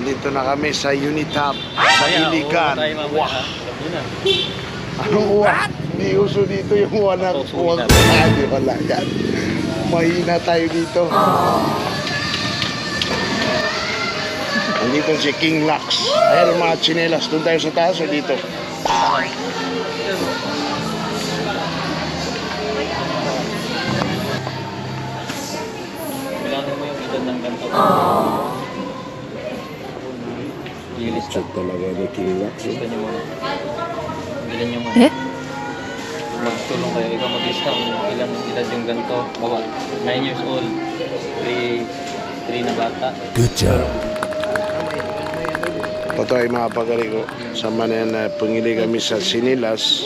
Nandito na kami sa Unitap, sa Iligan. na. Anong uwa? May uso dito yung uwa na uwa. na. Hindi, wala yan. Mahina tayo dito. Nandito si King Lux. Ayan ang mga chinelas. Doon tayo sa taas o dito? Bilangin mo yung edad ng ganito. Ilista. talaga ni King Lux. Ilista niyo muna. Bilhin niyo muna. Eh? Magtulong kayo. Ikaw mag-lista kung ilang edad yung ganito. Bawa, 9 years old. 3, 3 na bata. Ito ay mga pagari ko. Sama na na pangili kami sa Sinilas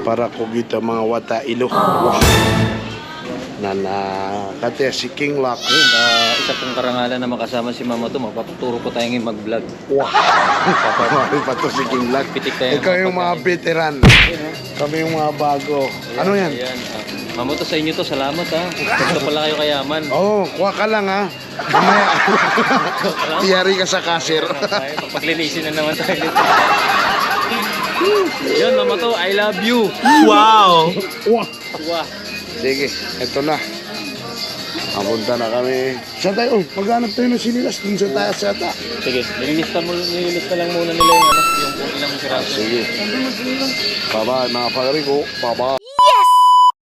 para kugita mga wata ilo. Wow. Na na kate si King Lux. Ayun, ah, isa pong karangalan na makasama si Mama to, magpapaturo ko tayo ngayon mag-vlog. Wow. pa to si King Lux. Pitik tayo ng Ikaw yung mga pagkain. veteran. Kami yung mga bago. Ano yan? Ayan. ah. Mama to sa inyo to, salamat ha. Gusto pala kayo kayaman. Oo, oh, kuha ka lang ha. Mamaya. Tiyari ka sa kasir. Tayo, Paglilisi na naman tayo dito. Yun, Mama to, I love you. Wow! Wow! Wah. Sige, eto na. Papunta na kami. Saan tayo? Oh, maghanap tayo ng sinilas dun sa taas yata. Sige, nililista mo, nililista lang muna nila yung ano, yung kung ilang piraso. Sige. Bye-bye mga pagari ko. Bye-bye.